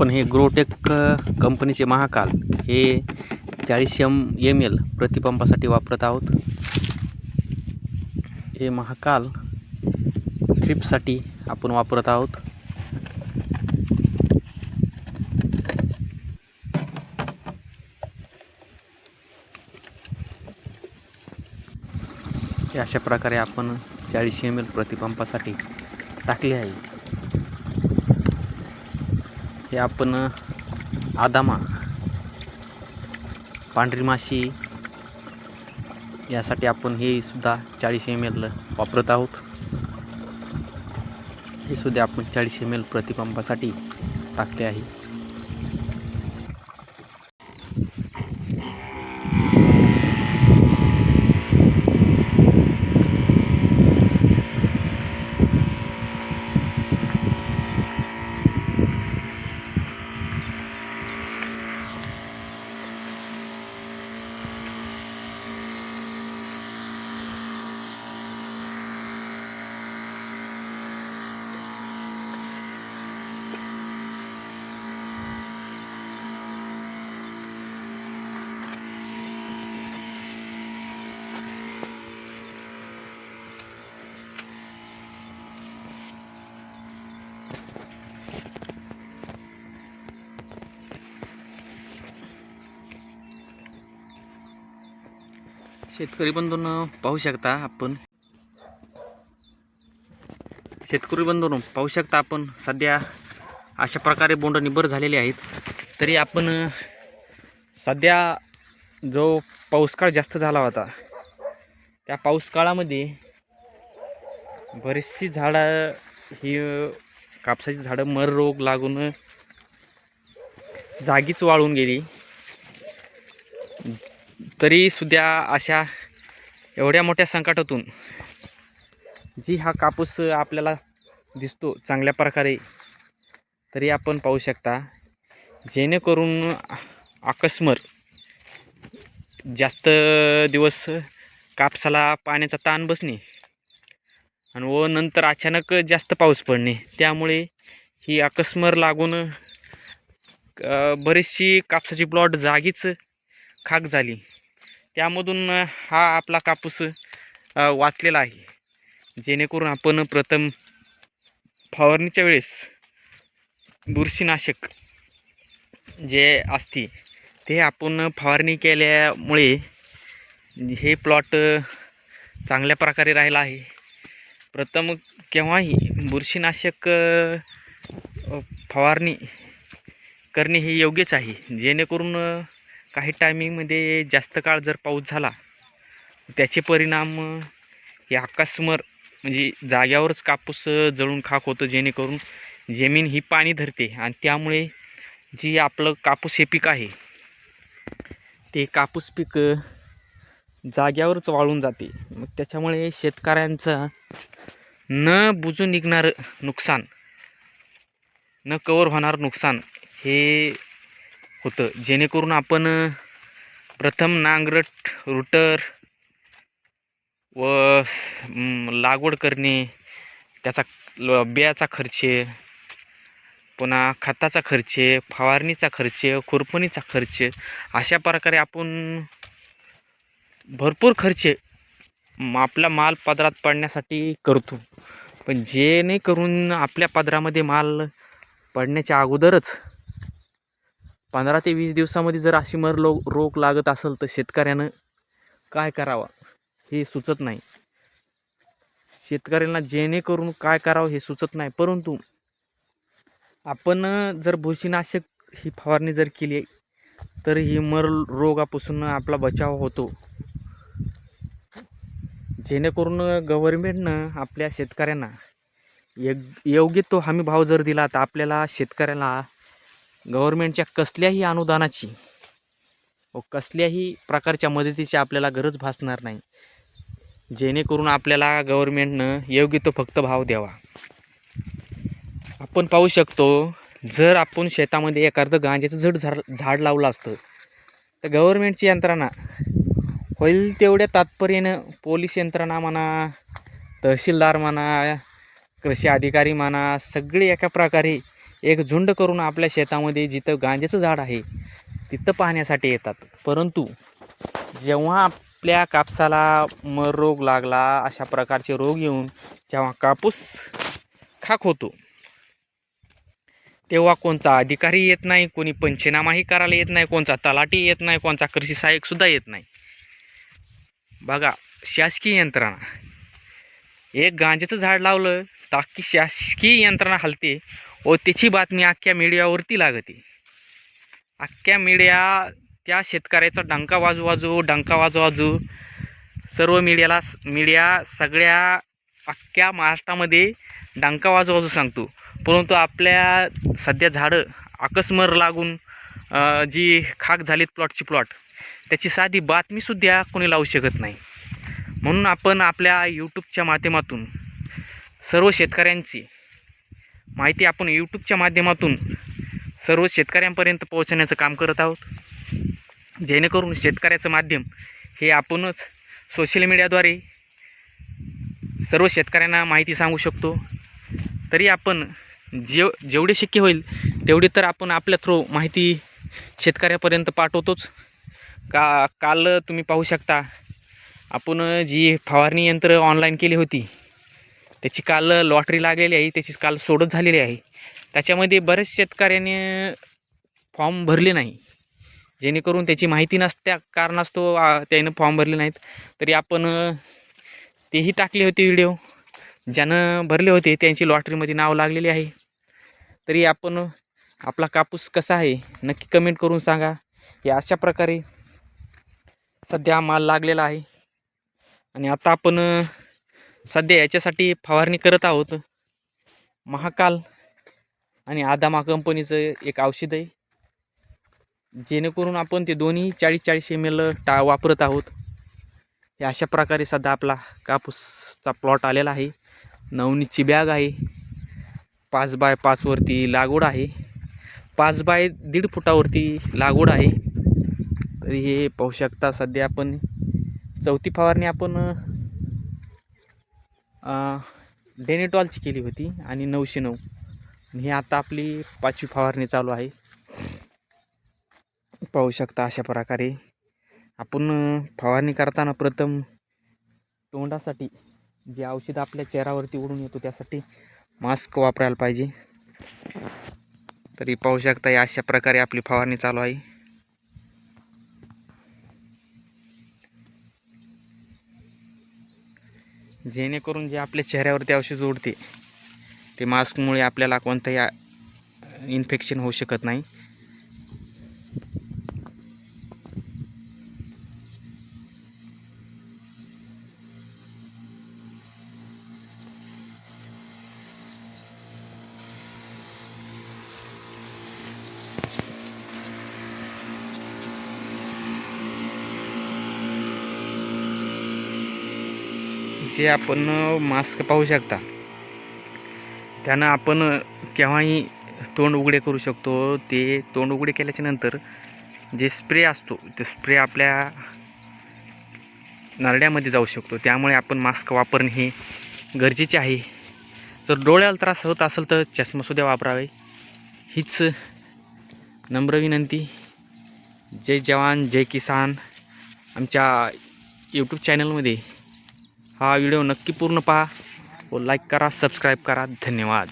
आपण हे ग्रोटेक कंपनीचे महाकाल. हे चाळीस एम एम एल प्रतिपंपासाठी वापरत आहोत. हे महाकाल ट्रिपसाठी आपण वापरत आहोत. अशा प्रकारे आपण चाळीस एम एल प्रतिपंपासाठी टाकले आहे. हे आपण आदामा पांढरी माशी यासाठी आपण हे सुद्धा चाळीस एम एल वापरत आहोत. हे सुद्धा आपण चाळीस एम एल प्रतिपंपासाठी टाकले आहे. शेतकरी बंधूंनो पाहू शकता आपण. शेतकरी बंधूंनो पाहू शकता आपण सध्या अशा प्रकारे बोंड निबर झालेले आहेत. तरी आपण सध्या जो पाऊसकाळ जास्त झाला होता त्या पाऊस काळामध्ये बरीचशी झाडं ही कापसाची झाडं मर रोग लागून जागीच वाळून गेली. तरी सुद्धा अशा एवढ्या मोठ्या संकटातून जी हा कापूस आपल्याला दिसतो चांगल्या प्रकारे तरी आपण पाहू शकता जेणेकरून अकस्मर जास्त दिवस कापसाला पाण्याचा ताण बसणे आणि व नंतर अचानक जास्त पाऊस पडणे त्यामुळे ही अकस्मर लागून बरीचशी कापसाची प्लॉट जागीच खाक झाली. त्यामधून हा आपला कापूस वाचलेला आहे. जेणेकरून आपण प्रथम फवारणीच्या वेळेस बुरशीनाशक जे असते ते आपण फवारणी केल्यामुळे हे प्लॉट चांगल्या प्रकारे राहिला आहे. प्रथम केव्हाही बुरशीनाशक फवारणी करणे हे योग्यच आहे. जेणेकरून काही टायमिंगमध्ये जास्त काळ जर पाऊस झाला त्याचे परिणाम हे अकस्मर म्हणजे जाग्यावरच कापूस जळून खाक होतं जेणेकरून जमीन ही पाणी धरते. आणि त्यामुळे जी आपलं कापूस हे पीक आहे ते कापूस पीक जाग्यावरच वाळून जाते. मग त्याच्यामुळे शेतकऱ्यांचं न बुजून निघणारं नुकसान न कवर होणारं नुकसान हे होतं. जेणेकरून आपण प्रथम नांगरट रुटर व लागवड करणे त्याचा बियाचा खर्च पुन्हा खताचा खर्च फवारणीचा खर्च खुरपणीचा खर्च अशा प्रकारे आपण भरपूर खर्च म, आपला माल पदरात पडण्यासाठी करतो. पण जेणेकरून आपल्या पदरामध्ये माल पडण्याच्या अगोदरच पंधरा ते वीस दिवसामध्ये जर अशी मर लो रोग लागत असेल तर शेतकऱ्यानं काय करावं? हे सुचत नाही. शेतकऱ्यांना जेणेकरून काय करावं हे सुचत नाही. परंतु आपण जर बुरशीनाशक ही फवारणी जर केली तर ही मर रोगापासून आपला बचाव होतो. जेणेकरून गव्हर्मेंटनं आपल्या शेतकऱ्यांना यग योग्य तो हमी भाव जर दिला तर आपल्याला शेतकऱ्याला गव्हर्मेंटच्या कसल्याही अनुदानाची व कसल्याही प्रकारच्या मदतीची आपल्याला गरज भासणार नाही. जेणेकरून आपल्याला गव्हर्मेंटनं योग्य तो फक्त भाव द्यावा. आपण पाहू शकतो जर आपण शेतामध्ये एखादं गांज्याचं झड झाड झाड लावलं असतं तर गव्हर्मेंटची यंत्रणा होईल तेवढ्या तात्पर्यानं पोलीस यंत्रणा म्हणा तहसीलदार म्हणा कृषी अधिकारी म्हणा सगळे एका प्रकारे एक झुंड करून आपल्या शेतामध्ये जिथं गांजेचं झाड आहे तिथं पाहण्यासाठी येतात. परंतु जेव्हा आपल्या कापसाला मर रोग लागला अशा प्रकारचे रोग येऊन जेव्हा कापूस खाक होतो तेव्हा कोणचा अधिकारी येत नाही कोणी पंचनामाही करायला येत नाही कोणचा तलाठी येत नाही कोणचा कृषी सहाय्यकसुद्धा येत नाही. बघा शासकीय यंत्रणा. एक गांजेचं झाड लावलं तर शासकीय यंत्रणा हलते व त्याची बातमी अख्ख्या मीडियावरती लागते. अख्ख्या मीडिया त्या शेतकऱ्याचा डंका वाजू वाजू डंका वाजू वाजू सर्व मीडियाला मीडिया सगळ्या अख्ख्या महाराष्ट्रामध्ये डंका वाजू वाजू सांगतो. परंतु आपल्या सध्या झाडं आकस्मर लागून जी खाक झालीत प्लॉटची प्लॉट त्याची साधी बातमीसुद्धा कोणी लावू शकत नाही. म्हणून आपण आपल्या यूट्यूबच्या माध्यमातून सर्व शेतकऱ्यांची माहिती आपण यूट्यूबच्या माध्यमातून सर्व शेतकऱ्यांपर्यंत पोहोचण्याचं काम करत आहोत. जेणेकरून शेतकऱ्याचं माध्यम हे आपणच सोशल मीडियाद्वारे सर्व शेतकऱ्यांना माहिती सांगू शकतो. तरी आपण जेव जेवढे शक्य होईल तेवढी तर आपण आपल्या थ्रू माहिती शेतकऱ्यापर्यंत पाठवतोच. का काल तुम्ही पाहू शकता आपण जी फवारणी यंत्र ऑनलाईन केली होती त्याची काल लॉटरी लागलेली आहे त्याची काल सोडत झालेली आहे. त्याच्यामध्ये बरेच शेतकऱ्याने फॉर्म भरले नाही. जेणेकरून त्याची माहिती नसत्या कारणास्तव त्यानं फॉर्म भरले नाहीत. तरी आपण तेही टाकले होते व्हिडिओ. ज्यानं भरले होते त्यांची लॉटरीमध्ये नाव लागलेले आहे. तरी आपण आपला कापूस कसा आहे नक्की कमेंट करून सांगा. या अशा प्रकारे सध्या माल लागलेला आहे. आणि आता आपण सध्या याच्यासाठी फवारणी करत आहोत. महाकाल आणि आदामा कंपनीचं एक औषध आहे. जेणेकरून आपण ते दोन्ही चाळीस चाळीस एम एल टा वापरत आहोत. हे अशा प्रकारे सध्या आपला कापूसचा प्लॉट आलेला आहे. नवनीतची बॅग आहे. पाच बाय पाचवरती लागवड आहे. पाच बाय दीड फुटावरती लागवड आहे. तर हे पाहू शकता सध्या आपण. चौथी फवारणी आपण डेनेटॉलची केली होती आणि नऊशे नऊ. आणि ही आता आपली पाचवी फवारणी चालू आहे. पाहू शकता अशा प्रकारे. आपण फवारणी करताना प्रथम तोंडासाठी जे औषध आपल्या चेहऱ्यावरती उडून येतो त्यासाठी मास्क वापरायला पाहिजे. तरी पाहू शकता अशा प्रकारे आपली फवारणी चालू आहे. जेणेकरून जे आपल्या चेहऱ्यावरती औषध उडते ते मास्कमुळे आपल्याला कोणतंही इन्फेक्शन होऊ शकत नाही. जे आपण मास्क पाहू शकता त्यानं आपण केव्हाही तोंड उघडे करू शकतो. ते तोंड उघडे केल्याच्यानंतर जे स्प्रे असतो ते स्प्रे आपल्या नरड्यामध्ये जाऊ शकतो. त्यामुळे आपण मास्क वापरणे हे गरजेचे आहे. जर डोळ्याला त्रास होत असेल तर चष्मासुद्धा वापरावे. हीच नम्र विनंती. जय जवान जय किसान. आमच्या यूट्यूब चॅनलमध्ये हा व्हिडिओ नक्की पूर्ण पहा व लाईक करा सबस्क्राईब करा. धन्यवाद.